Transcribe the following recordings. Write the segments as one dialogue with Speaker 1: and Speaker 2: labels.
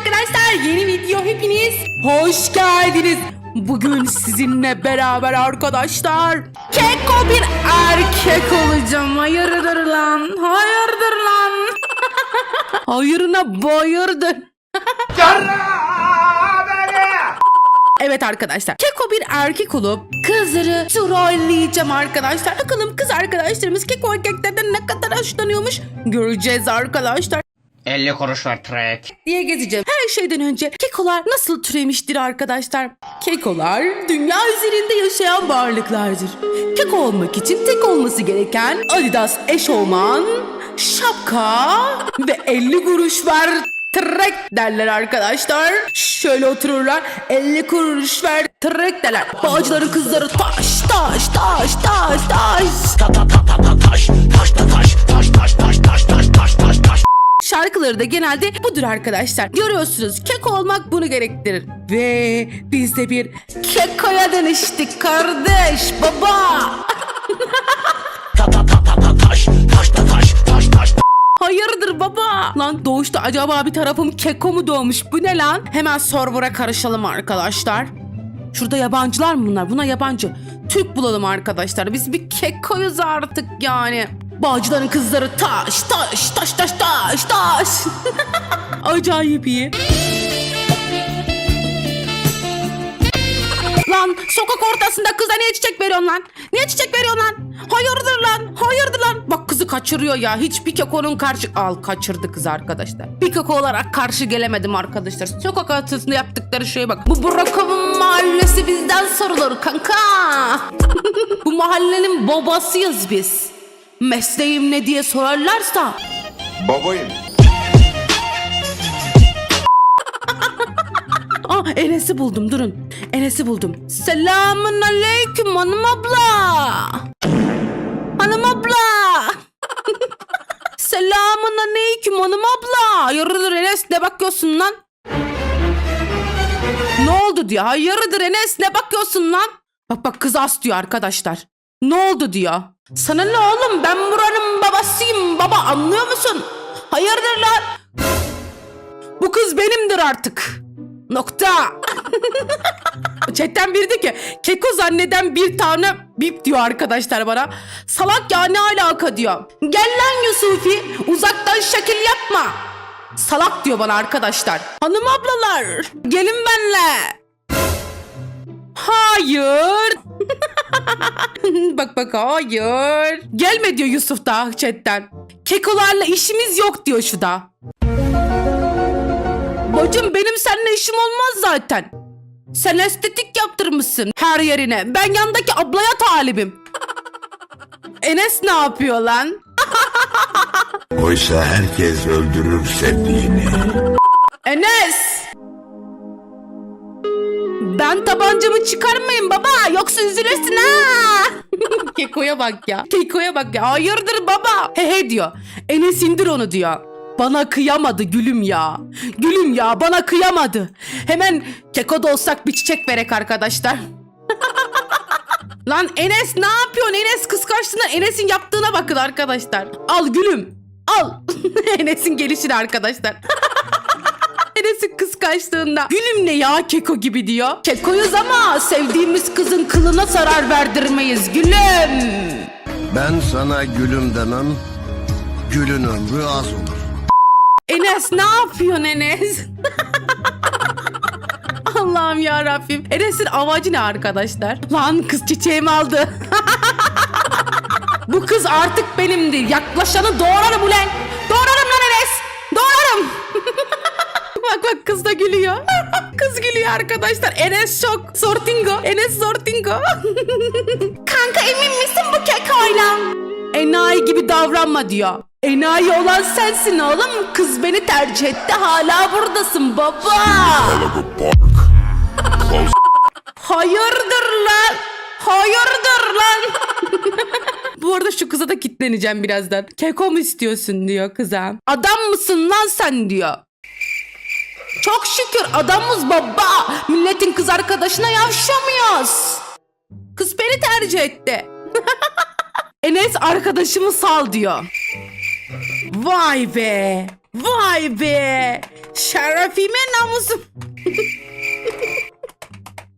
Speaker 1: arkadaşlar yeni video hepiniz hoş geldiniz. Bugün sizinle beraber arkadaşlar keko bir erkek olacağım. Hayırdır lan? Hayırdır lan? Hayırına bayırdır. Evet arkadaşlar. Keko bir erkek olup kızları trolleyeceğim arkadaşlar. Bakalım kız arkadaşlarımız keko erkeklerden ne kadar hoşlanıyormuş göreceğiz arkadaşlar
Speaker 2: 50 kuruş ver trek.
Speaker 1: diye gezeceğim. Her şeyden önce kekolar nasıl türemiştir arkadaşlar? Kekolar dünya üzerinde yaşayan varlıklardır. Keko olmak için tek olması gereken Adidas eşofman, şapka ve 50 kuruş ver trek derler arkadaşlar. Şöyle otururlar 50 kuruş ver trek derler. Bağcıların kızları taş taş taş taş taş. Şarkıları da genelde budur arkadaşlar. Görüyorsunuz keko olmak bunu gerektirir. Ve biz de bir kekoya dönüştük kardeş baba. Hayırdır baba? Lan doğuşta acaba bir tarafım keko mu doğmuş? Bu ne lan? Hemen server'a karışalım arkadaşlar. Şurada yabancılar mı bunlar? Buna yabancı. Türk bulalım arkadaşlar. Biz bir kekoyuz artık yani. Bağcıların kızları taş taş taş taş taş taş. Acayip iyi. Lan sokak ortasında kıza niye çiçek veriyorsun lan? Niye çiçek veriyorsun lan? Hayırdır lan? Hayırdır lan? Bak kızı kaçırıyor ya. Hiçbir kekonun karşı... Al kaçırdı kızı arkadaşlar. Bir keko olarak karşı gelemedim arkadaşlar. Sokak ortasında yaptıkları şeye bak. Bu Burak'ın mahallesi bizden sorulur kanka. Bu mahallenin babasıyız biz. Mesleğim ne diye sorarlarsa
Speaker 3: Babayım.
Speaker 1: Aa Enes'i buldum durun. Enes'i buldum. Selamun aleyküm hanım abla. Hanım abla. Selamun aleyküm hanım abla. Hayırdır Enes ne bakıyorsun lan? Ne oldu diyor. Hayırdır Enes ne bakıyorsun lan? Bak bak kız as diyor arkadaşlar. Ne oldu diyor. Sana ne oğlum ben buranın babasıyım baba anlıyor musun? Hayırdır lan? Bu kız benimdir artık. Nokta. Chatten biri diyor ki keko zanneden bir tane bip diyor arkadaşlar bana. Salak ya ne alaka diyor. Gel lan Yusufi uzaktan şekil yapma. Salak diyor bana arkadaşlar. Hanım ablalar gelin benle. Hayır. bak bak hayır. Gelme diyor Yusuf da chatten. Kekolarla işimiz yok diyor şu da. Bacım benim seninle işim olmaz zaten. Sen estetik yaptırmışsın her yerine. Ben yandaki ablaya talibim. Enes ne yapıyor lan?
Speaker 3: Oysa herkes öldürür sevdiğini.
Speaker 1: Enes! Ben tabancamı çıkarmayayım baba yoksa üzülürsün ha. Keko'ya bak ya. Keko'ya bak ya. Hayırdır baba? He he diyor. Enes indir onu diyor. Bana kıyamadı gülüm ya. Gülüm ya bana kıyamadı. Hemen Keko'da olsak bir çiçek verek arkadaşlar. Lan Enes ne yapıyorsun? Enes kıskançlığına Enes'in yaptığına bakın arkadaşlar. Al gülüm. Al. Enes'in gelişini arkadaşlar. Enes'in kıskançlığında. Gülüm ne ya keko gibi diyor. Kekoyuz ama sevdiğimiz kızın kılına zarar verdirmeyiz gülüm.
Speaker 4: Ben sana gülüm demem, gülün ömrü az olur.
Speaker 1: Enes ne yapıyorsun Enes? Allah'ım ya Rabbim. Enes'in amacı ne arkadaşlar? Lan kız çiçeğimi aldı. Bu kız artık benimdir. Yaklaşanı doğrarım ulan. Doğrarım bak bak kız da gülüyor. kız gülüyor arkadaşlar. Enes şok. Sortingo. Enes Sortingo. Kanka emin misin bu kekoyla? Enayi gibi davranma diyor. Enayi olan sensin oğlum. Kız beni tercih etti. Hala buradasın baba. Hayırdır lan? Hayırdır lan? Bu arada şu kıza da kitleneceğim birazdan. Keko mu istiyorsun diyor kıza. Adam mısın lan sen diyor. Çok şükür adamız baba. Milletin kız arkadaşına yavşamıyoruz. Kız beni tercih etti. Enes arkadaşımı sal diyor. Vay be. Vay be! Şerefime namusum.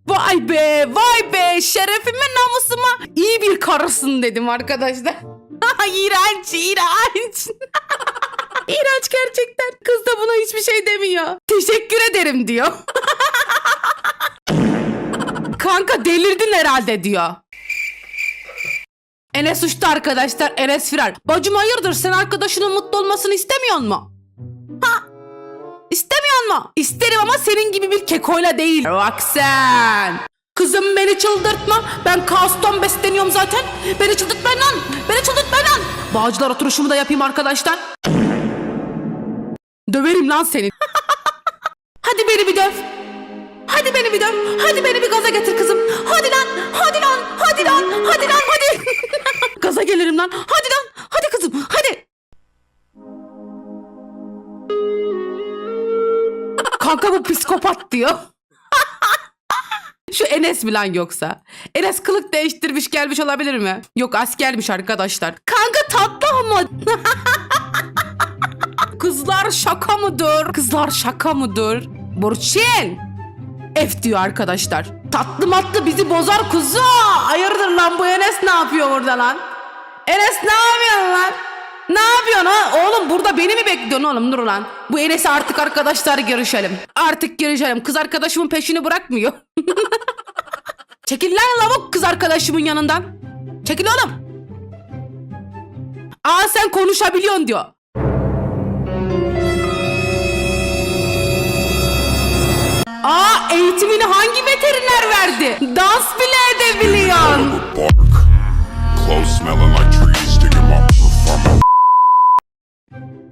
Speaker 1: vay be, vay be! Şerefime namusuma iyi bir karısın dedim arkadaşlar. iğrenç, iğrenç. İğrenç gerçekten. Kız da buna hiçbir şey demiyor. Teşekkür ederim diyor. Kanka delirdin herhalde diyor. Enes uçtu arkadaşlar. Enes firar. Bacım hayırdır sen arkadaşının mutlu olmasını istemiyor mu? Ha? İstemiyor mu? İsterim ama senin gibi bir kekoyla değil. Bak sen. Kızım beni çıldırtma. Ben kaostan besleniyorum zaten. Beni çıldırtmayın lan. Beni çıldırtmayın lan. Bağcılar oturuşumu da yapayım arkadaşlar. Döverim lan seni. Hadi beni bir döv. Hadi beni bir döv. Hadi beni bir gaza getir kızım. Hadi lan. Hadi lan. Hadi lan. Hadi lan. Hadi. gaza gelirim lan. Hadi lan. Hadi kızım. Hadi. Kanka bu psikopat diyor. Şu Enes mi lan yoksa? Enes kılık değiştirmiş gelmiş olabilir mi? Yok askermiş arkadaşlar. Kanka tatlı ama. Kızlar şaka mıdır? Kızlar şaka mıdır? Burçin. F diyor arkadaşlar. Tatlı matlı bizi bozar kuzu. Hayırdır lan bu Enes ne yapıyor burada lan? Enes ne yapıyorsun lan? Ne yapıyorsun ha? Oğlum burada beni mi bekliyorsun oğlum? Dur lan. Bu Enes'e artık arkadaşlar görüşelim. Artık görüşelim. Kız arkadaşımın peşini bırakmıyor. Çekil lan lavuk kız arkadaşımın yanından. Çekil oğlum. Aa sen konuşabiliyorsun diyor. Eğitimini hangi veteriner verdi? Dans bile edebiliyorsun.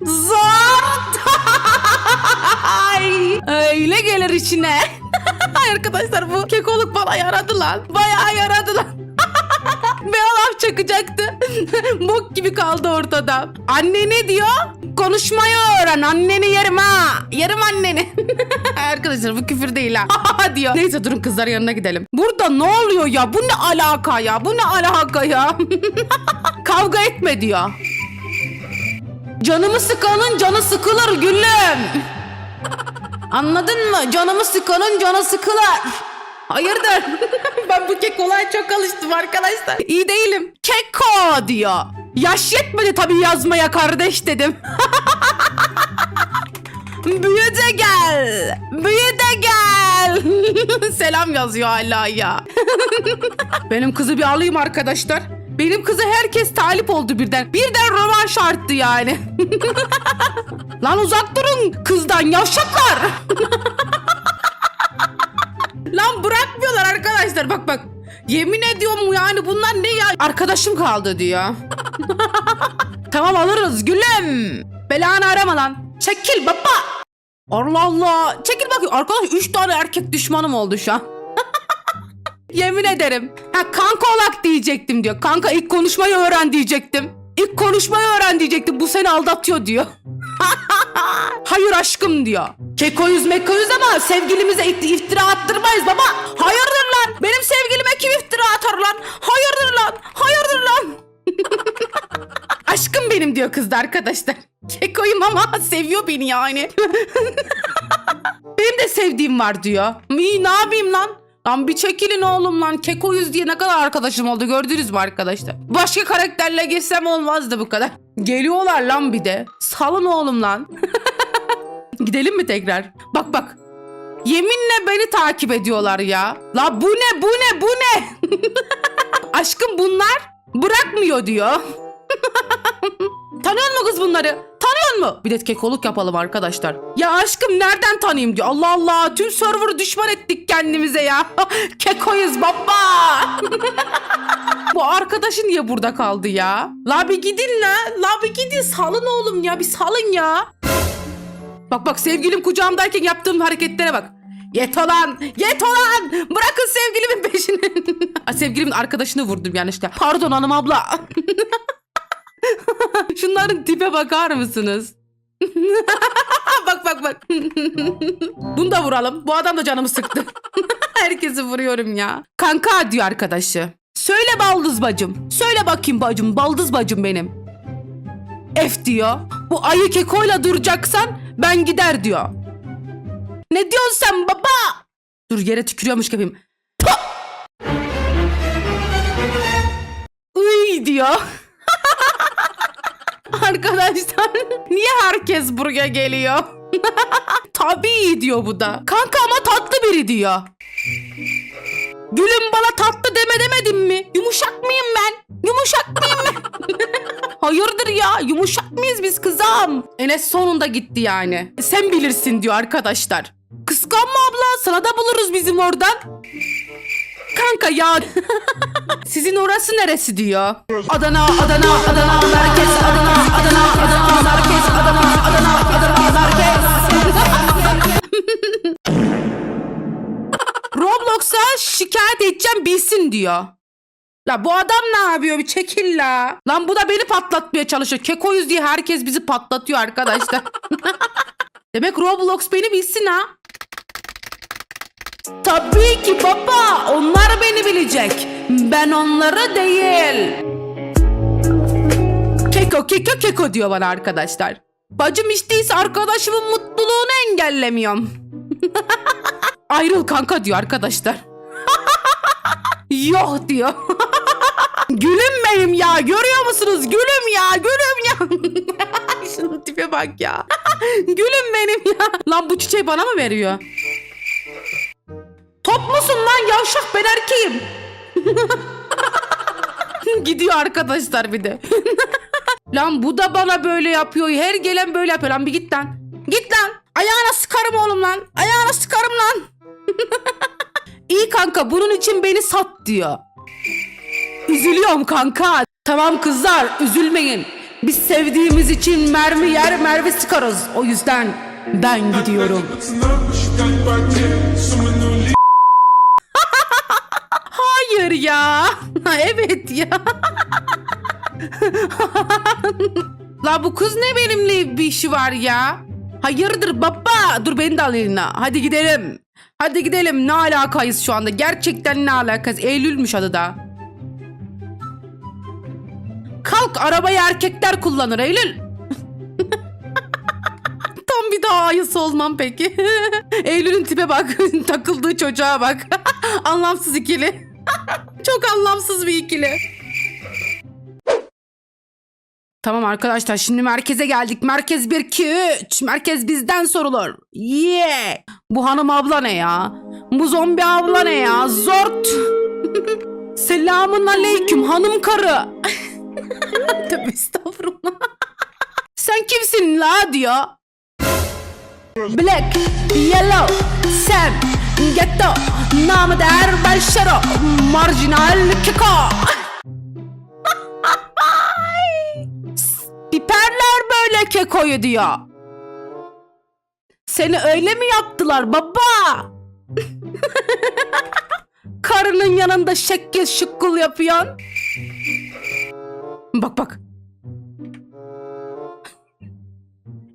Speaker 1: Zart! Ay, Öyle gelir içine. Arkadaşlar bu kekoluk bana yaradı lan. Bayağı yaradı lan. Bir laf çakacaktı. Bok gibi kaldı ortada. Anne ne diyor? Konuşmayı öğren. Anneni yerim ha. Yerim anneni. Arkadaşlar bu küfür değil ha. diyor. Neyse durun kızlar yanına gidelim. Burada ne oluyor ya? Bu ne alaka ya? Bu ne alaka ya? Kavga etme diyor. Canımı sıkanın canı sıkılır gülüm. Anladın mı? Canımı sıkanın canı sıkılır. Hayırdır? ben bu kekolaya çok alıştım arkadaşlar. İyi değilim. Keko diyor. Yaş yetmedi tabii yazmaya kardeş dedim. Büyü de gel. Büyü de gel. Selam yazıyor hala ya. Benim kızı bir alayım arkadaşlar. Benim kızı herkes talip oldu birden. Birden rövanş arttı yani. Lan uzak durun kızdan yavşaklar. Lan bırakmıyorlar arkadaşlar bak bak. Yemin ediyorum yani bunlar ne ya? Arkadaşım kaldı diyor. tamam alırız gülüm. Belanı arama lan. Çekil baba. Allah Allah. Çekil bakayım. Arkadaş 3 tane erkek düşmanım oldu şu an. Yemin ederim. Ha kanka olak diyecektim diyor. Kanka ilk konuşmayı öğren diyecektim. İlk konuşmayı öğren diyecektim. Bu seni aldatıyor diyor. Hayır aşkım diyor. Kekoyuz mekoyuz ama sevgilimize iftira attırmayız baba. Hayırdır lan? Benim sevgilime kim iftira atar lan? Hayırdır lan? Hayırdır lan? Aşkım benim diyor kız da arkadaşlar. Kekoyum ama seviyor beni yani. benim de sevdiğim var diyor. İyi ne yapayım lan? Lan bir çekilin oğlum lan. Kekoyuz diye ne kadar arkadaşım oldu gördünüz mü arkadaşlar? Başka karakterle geçsem olmazdı bu kadar. Geliyorlar lan bir de. Salın oğlum lan. Gidelim mi tekrar? Bak bak. Yeminle beni takip ediyorlar ya. La bu ne bu ne bu ne? Aşkım bunlar bırakmıyor diyor. Tanıyor musun kız bunları? Tanıyor mu? Bir de kekoluk yapalım arkadaşlar. Ya aşkım nereden tanıyayım diyor. Allah Allah tüm server'ı düşman ettik kendimize ya. Kekoyuz baba. Bu arkadaşı niye burada kaldı ya? La bir gidin la. La bir gidin salın oğlum ya bir salın ya. Bak bak sevgilim kucağımdayken yaptığım hareketlere bak. Yet olan, yet olan. Bırakın sevgilimin peşini. Sevgilimin arkadaşını vurdum yanlışlıkla. Pardon hanım abla. Şunların tipe bakar mısınız? bak bak bak. Bunu da vuralım. Bu adam da canımı sıktı. Herkesi vuruyorum ya. Kanka diyor arkadaşı. Söyle baldız bacım. Söyle bakayım bacım. Baldız bacım benim. F diyor. Bu ayı kekoyla duracaksan ben gider diyor. Ne diyorsun sen baba? Dur yere tükürüyormuş gibiyim. Uy diyor. Arkadaşlar niye herkes buraya geliyor? Tabii diyor bu da. Kanka ama tatlı biri diyor. Gülüm bana tatlı deme demedim mi? Yumuşak mıyım ben? Yumuşak mıyım ben? Hayırdır ya? Yumuşak mıyız biz kızım? Enes sonunda gitti yani. Sen bilirsin diyor arkadaşlar. Kıskanma abla sana da buluruz bizim oradan. Kanka ya. Sizin orası neresi diyor. Adana, Adana, Adana, merkez, Adana, Adana, Adana, merkez, Adana, Adana, Adana, merkez. Roblox'a şikayet edeceğim bilsin diyor. La bu adam ne yapıyor bir çekil la. Lan bu da beni patlatmaya çalışıyor. Kekoyuz diye herkes bizi patlatıyor arkadaşlar. Demek Roblox beni bilsin ha. Tabii ki baba. Onlar beni bilecek. Ben onları değil. Keko keko keko diyor bana arkadaşlar. Bacım içtiyse arkadaşımın mutluluğunu engellemiyorum. Ayrıl kanka diyor arkadaşlar. Yok diyor. gülüm benim ya görüyor musunuz? Gülüm ya gülüm ya. Şunun tipe bak ya. gülüm benim ya. Lan bu çiçeği bana mı veriyor? Top musun lan yavşak ben erkeğim. Gidiyor arkadaşlar bir de. lan bu da bana böyle yapıyor. Her gelen böyle yapıyor lan bir git lan. Git lan. Ayağına sıkarım oğlum lan. Ayağına sıkarım lan. İyi kanka bunun için beni sat diyor. Üzülüyorum kanka. Tamam kızlar üzülmeyin. Biz sevdiğimiz için mermi yer mermi sıkarız. O yüzden ben gidiyorum. Ya. Evet ya. La bu kız ne benimle bir işi var ya? Hayırdır baba? Dur beni de al eline. Hadi gidelim. Hadi gidelim. Ne alakayız şu anda? Gerçekten ne alakayız? Eylül'müş adı da. Kalk arabayı erkekler kullanır Eylül. Tam bir daha ayısı olmam peki. Eylül'ün tipe bak. Takıldığı çocuğa bak. Anlamsız ikili. Çok anlamsız bir ikili. Tamam arkadaşlar şimdi merkeze geldik. Merkez 1 2 3. Merkez bizden sorulur. Yeah. Bu hanım abla ne ya? Bu zombi abla ne ya? Zort. Selamun aleyküm hanım karı. Tövbe estağfurullah. Sen kimsin la diyor. Black, yellow, Sam, ghetto, namı der Belşero, marjinal keko. Piperler böyle kekoyu diyor. Seni öyle mi yaptılar baba? Karının yanında şekil şıkkul yapıyorsun. Bak bak.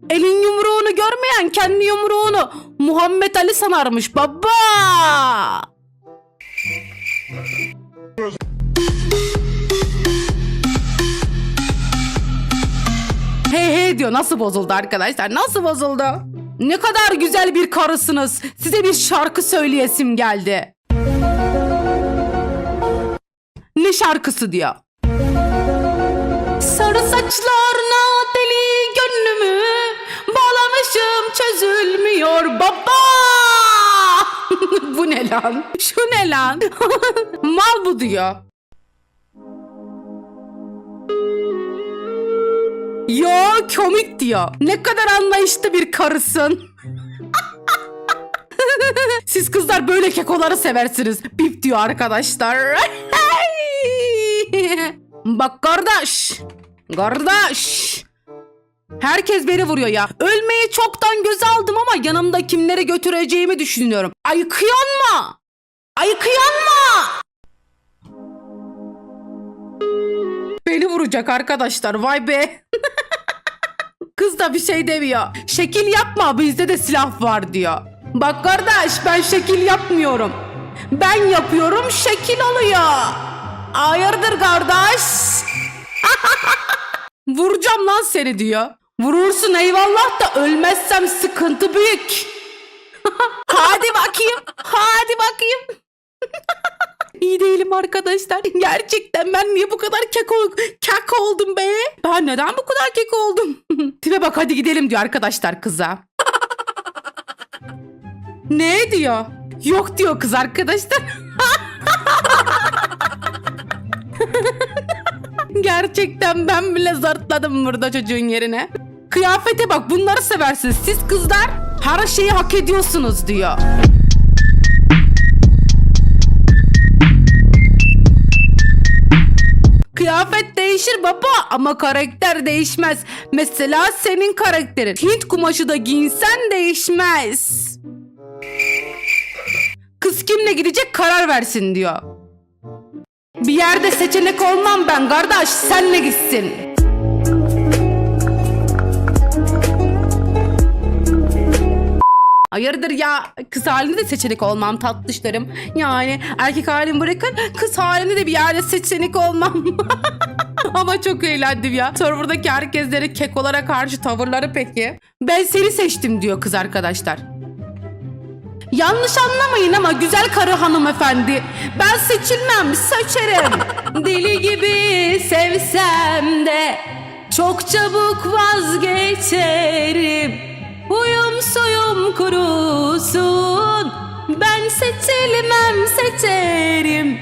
Speaker 1: Elin yumruğunu görmeyen kendi yumruğunu Muhammed Ali sanarmış baba. Hey hey diyor nasıl bozuldu arkadaşlar nasıl bozuldu? Ne kadar güzel bir karısınız. Size bir şarkı söyleyesim geldi. Ne şarkısı diyor. Sarı saçlarına Bağlamışım çözülmüyor baba Bu ne lan? Şu ne lan? Mal bu diyor. Yo komik diyor. Ne kadar anlayışlı bir karısın. Siz kızlar böyle kekoları seversiniz. Bip diyor arkadaşlar. Bak kardeş. Kardeş. Herkes beni vuruyor ya. Ölmeyi çoktan göze aldım ama yanımda kimleri götüreceğimi düşünüyorum. Ayıkıyor mu? Ayıkıyor mu? Beni vuracak arkadaşlar. Vay be. Kız da bir şey demiyor. Şekil yapma bizde de silah var diyor. Bak kardeş ben şekil yapmıyorum. Ben yapıyorum şekil oluyor. Hayırdır kardeş? Vuracağım lan seni diyor. Vurursun eyvallah da ölmezsem sıkıntı büyük. hadi bakayım. Hadi bakayım. İyi değilim arkadaşlar. Gerçekten ben niye bu kadar kek, ol kek oldum be? Ben neden bu kadar kek oldum? Tipe bak hadi gidelim diyor arkadaşlar kıza. ne diyor? Yok diyor kız arkadaşlar. Gerçekten ben bile zartladım burada çocuğun yerine. Kıyafete bak bunları seversiniz. Siz kızlar her şeyi hak ediyorsunuz diyor. Kıyafet değişir baba ama karakter değişmez. Mesela senin karakterin. Hint kumaşı da giyinsen değişmez. Kız kimle gidecek karar versin diyor. Bir yerde seçenek olmam ben kardeş senle gitsin. Hayırdır ya kız halinde de seçenek olmam tatlışlarım. Yani erkek halimi bırakın kız halinde de bir yerde seçenek olmam. Ama çok eğlendim ya. Serverdaki herkeslere kekolara karşı tavırları peki. Ben seni seçtim diyor kız arkadaşlar. Yanlış anlamayın ama güzel karı hanımefendi. Ben seçilmem, seçerim. Deli gibi sevsem de çok çabuk vazgeçerim. Huyum suyum kurusun. Ben seçilmem, seçerim.